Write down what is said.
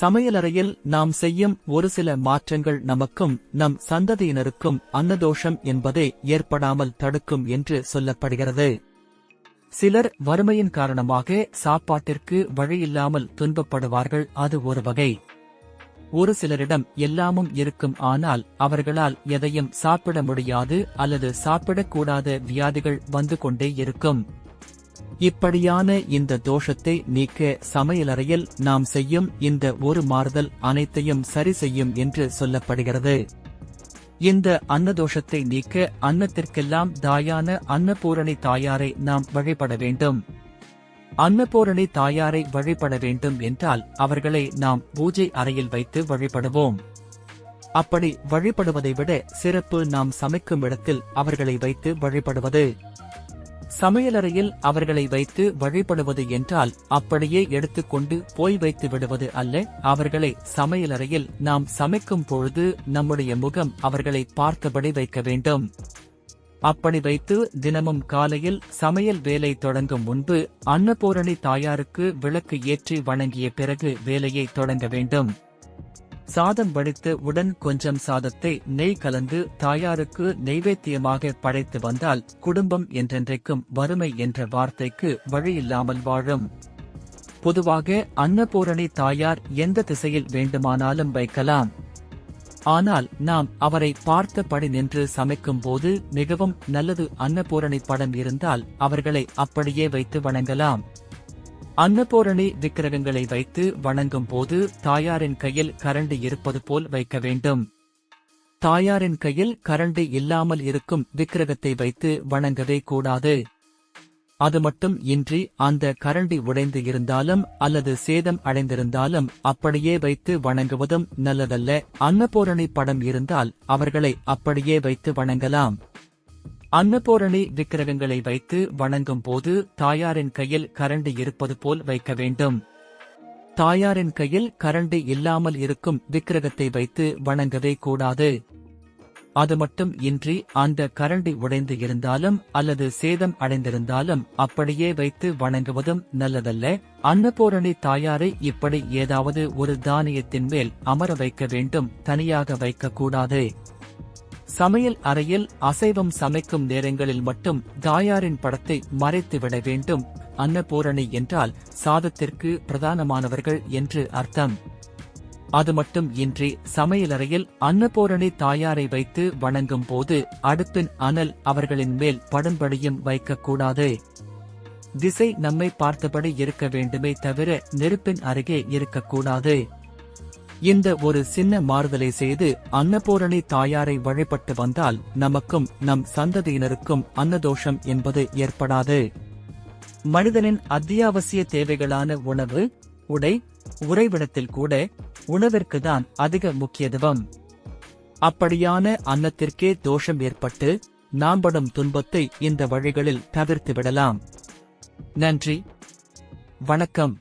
சமையலறையில் நாம் செய்யும் ஒரு சில மாற்றங்கள் நமக்கும் நம் சந்ததியினருக்கும் அன்னதோஷம் என்பதை ஏற்படாமல் தடுக்கும் என்று சொல்லப்படுகிறது. சிலர் வறுமையின் காரணமாக சாப்பாட்டிற்கு வழியில்லாமல் துன்பப்படுவார்கள் அது ஒரு வகை. ஒரு சிலரிடம் எல்லாமும் இருக்கும் ஆனால் அவர்களால் எதையும் சாப்பிட முடியாது அல்லது சாப்பிடக்கூடாத வியாதிகள் வந்து கொண்டே இருக்கும். இப்படியான இந்த தோஷத்தை நீக்க சமையலறையில் நாம் செய்யும் இந்த ஒரு மாறுதல் அனைத்தையும் சரி செய்யும் என்று சொல்லப்படுகிறது. இந்த அன்னதோஷத்தை நீக்க அன்னத்திற்கெல்லாம் தாயான அன்னபூரணி தாயாரை நாம் வழிபட வேண்டும். அன்னபூரணி தாயாரை வழிபட வேண்டும் என்றால் அவர்களை நாம் பூஜை அறையில் வைத்து வழிபடுவோம். அப்படி வழிபடுவதை விட சிறப்பு நாம் சமைக்கும் இடத்தில் அவர்களை வைத்து வழிபடுவது. சமையலறையில் அவர்களை வைத்து வழிபடுவது என்றால் அப்படியே எடுத்துக்கொண்டு போய் வைத்து விடுவது அல்ல. அவர்களை சமையலறையில் நாம் சமைக்கும் பொழுது நம்முடைய முகம் அவர்களை பார்த்தபடி வைக்க வேண்டும். அப்படி வைத்து தினமும் காலையில் சமையல் வேலை தொடங்கும் முன்பு அன்னபூரணி தாயாருக்கு விளக்கு ஏற்றி வணங்கிய பிறகு வேலையை தொடங்க வேண்டும். சாதம் வடித்து உடன் கொஞ்சம் சாதத்தை நெய் கலந்து தாயாருக்கு நெய்வேத்தியமாக படைத்து வந்தால் குடும்பம் என்றென்றைக்கும் வறுமை என்ற வார்த்தைக்கு வழியில்லாமல் வாழும். பொதுவாக அன்னபூரணி தாயார் எந்த திசையில் வேண்டுமானாலும் வைக்கலாம். ஆனால் நாம் அவரை பார்த்தபடி நின்று சமைக்கும் போது மிகவும் நல்லது அன்னபூரணி படம் இருந்தால் அவர்களை அப்படியே வைத்து வணங்கலாம். அன்னபூரணி விக்கிரகங்களை வைத்து வணங்கும் போது தாயாரின் கையில் கரண்டி இருப்பது போல் வைக்க வேண்டும். தாயாரின் கையில் கரண்டி இல்லாமல் இருக்கும் விக்கிரகத்தை வைத்து வணங்கவே கூடாது. அது மட்டும் இன்றி அந்த கரண்டி உடைந்து இருந்தாலும் அல்லது சேதம் அடைந்திருந்தாலும் அப்படியே வைத்து வணங்குவதும் நல்லதல்ல. அன்னபூரணி படம் இருந்தால் அவர்களை அப்படியே வைத்து வணங்கலாம். அன்னபூரணி விக்கிரகங்களை வைத்து வணங்கும் போது தாயாரின் கையில் கரண்டு இருப்பது போல் வைக்க வேண்டும். தாயாரின் கையில் கரண்டு இல்லாமல் இருக்கும் விக்கிரகத்தை வைத்து வணங்கவே கூடாது. அது மட்டும் இன்றி அந்த கரண்டி உடைந்து இருந்தாலும் அல்லது சேதம் அடைந்திருந்தாலும் அப்படியே வைத்து வணங்குவதும் நல்லதல்ல. அன்னபூரணி தாயாரை இப்படி ஏதாவது ஒரு தானியத்தின் மேல் அமர வைக்க வேண்டும் தனியாக வைக்கக்கூடாது. சமையல் அறையில் அசைவம் சமைக்கும் நேரங்களில் மட்டும் தாயாரின் படத்தை மறைத்து விட வேண்டும். அன்னபூரணி என்றால் சாதத்திற்கு பிரதானமானவர்கள் என்று அர்த்தம். அது மட்டும் இன்றி சமையலறையில் அன்னபூரணி தாயாரை வைத்து வணங்கும் போது அடுப்பின் அனல் அவர்களின் மேல் படும்படியும் வைக்கக்கூடாது. திசை நம்மை பார்த்தபடி இருக்க வேண்டுமே தவிர நெருப்பின் அருகே இருக்கக்கூடாது. இந்த ஒரு சின்ன மாறுதலை செய்து அன்னபூரணி தாயாரை வழிபட்டு வந்தால் நமக்கும் நம் சந்ததியினருக்கும் அன்னதோஷம் என்பது ஏற்படாது. மனிதனின் அத்தியாவசிய தேவைகளான உணவு உடை உறைவிடத்தில் கூட உணவிற்கு தான் அதிக முக்கியத்துவம். அப்படியான அன்னத்திற்கே தோஷம் ஏற்பட்டு நாம் படும் துன்பத்தை இந்த வழிகளில் தவிர்த்து விடலாம் நன்றி. வணக்கம்.